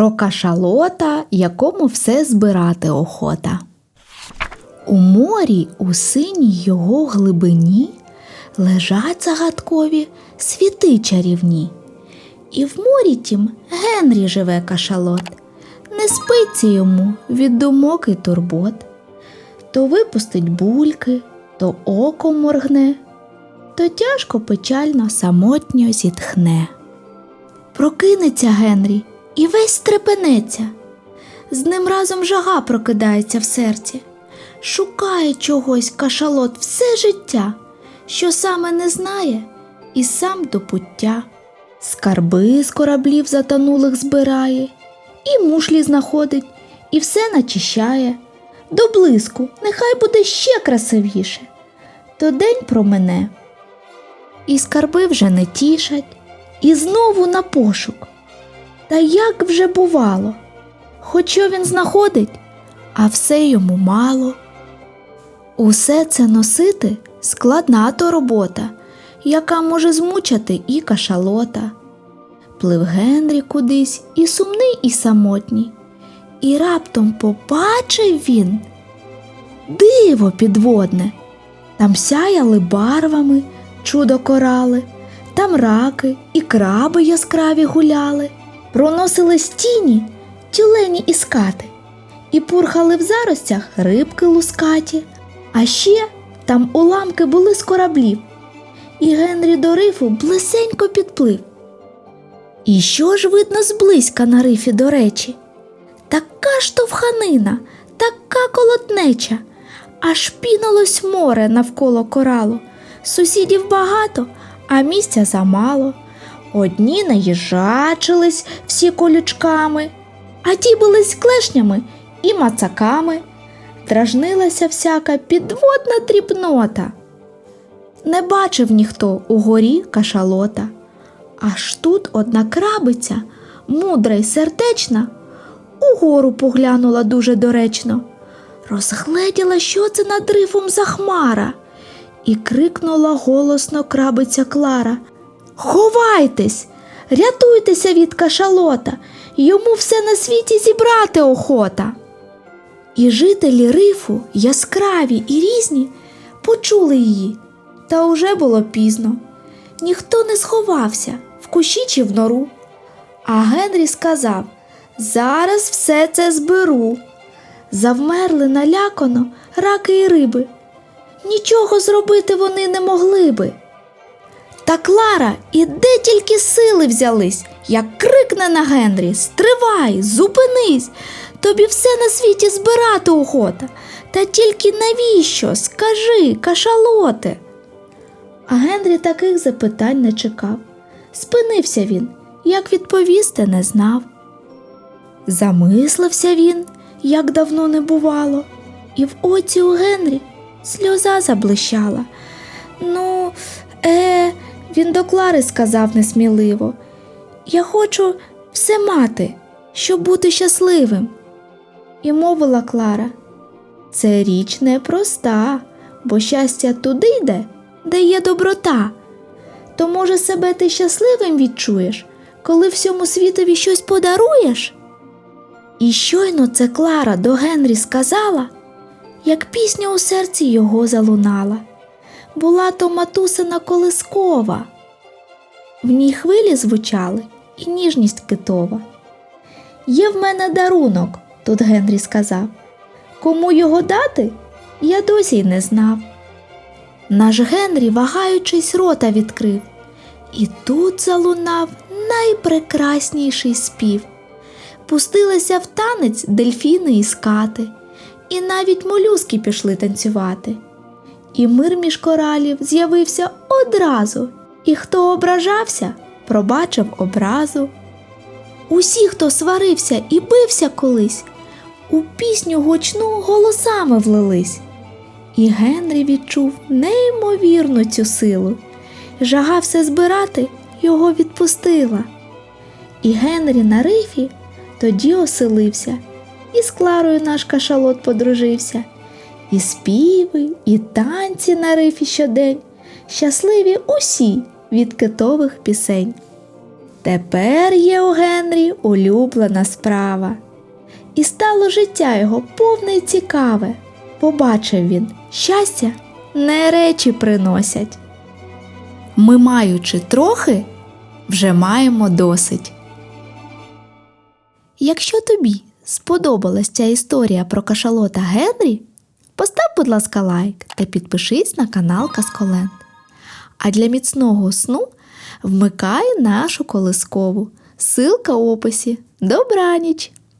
про кашалота, якому все збирати охота. У морі, у синій його глибині, лежать загадкові світи чарівні. І в морі тім Генрі живе кашалот, не спиться йому від думок і турбот. То випустить бульки, то око моргне, то тяжко печально самотньо зітхне. Прокинеться Генрі і весь стрепенеться. З ним разом жага прокидається в серці. Шукає чогось кашалот все життя, що саме не знає, і сам до пуття. Скарби з кораблів затонулих збирає, і мушлі знаходить, і все начищає. До блиску, нехай буде ще красивіше. То день промине. І скарби вже не тішать, і знову на пошук. Та як вже бувало, хоч що він знаходить, а все йому мало. Усе це носити складна то робота, яка може змучати і кашалота. Плив Генрі кудись і сумний, і самотній, і раптом побачив він диво підводне. Там сяяли барвами чудо корали, там раки і краби яскраві гуляли, проносились тіні, тюлені і скати, і пурхали в заростях рибки лускаті, а ще там уламки були з кораблів, і Генрі до рифу блисенько підплив. І що ж видно зблизька на рифі, до речі? Така штовханина, така колотнеча, аж пінулось море навколо коралу. Сусідів багато, а місця замало. Одні наїжачились всі колючками, а ті були з клешнями і мацаками. Дражнилася всяка підводна дрібнота. Не бачив ніхто у горі кашалота. Аж тут одна крабиця, мудра й сердечна, угору поглянула дуже доречно, розгледіла, що це над рифом за хмара, і крикнула голосно крабиця Клара Ховайтесь, рятуйтеся від кашалота, йому все на світі зібрати охота. І жителі рифу, яскраві і різні, почули її, та уже було пізно. Ніхто не сховався в кущі чи в нору. А Генрі сказав Зараз все це зберу. Завмерли налякано раки і риби. Нічого зробити вони не могли би. Та Клара і де тільки сили взялись, як крикне на Генрі Стривай, зупинись, тобі все на світі збирати охота. Та тільки навіщо? Скажи, кашалоте. А Генрі таких запитань не чекав. Спинився він, як відповісти не знав. Замислився він, як давно не бувало, і в оці у Генрі сльоза заблищала. Ну, е, він до Клари сказав несміливо. Я хочу все мати, щоб бути щасливим. І мовила Клара, це річ непроста, бо щастя туди йде, де є доброта. То, може, себе ти щасливим відчуєш, коли всьому світові щось подаруєш? І щойно це Клара до Генрі сказала, як пісня у серці його залунала. Була то матусина колискова. В ній хвилі звучали і ніжність китова. Є в мене дарунок, тут Генрі сказав. Кому його дати, я досі й не знав. Наш Генрі, вагаючись, рота відкрив, і тут залунав найпрекрасніший спів. Пустилися в танець дельфіни і скати, і навіть молюски пішли танцювати. І мир між коралів з'явився одразу, і хто ображався, пробачив образу. Усі, хто сварився і бився колись, у пісню гучну голосами влились. І Генрі відчув неймовірну цю силу. Жага все збирати його відпустила. І Генрі на рифі тоді оселився, і з Кларою наш кашалот подружився, і співи, і танці на рифі щодень, щасливі усі від китових пісень. Тепер є у Генрі улюблена справа. І стало життя його повне й цікаве. Побачив він, щастя не речі приносять. Ми, маючи трохи, вже маємо досить. Якщо тобі сподобалась ця історія про кашалота Генрі, постав, будь ласка, лайк та підпишись на канал Касколенд. А для міцного сну вмикай нашу колискову. Силка в описі. Добраніч!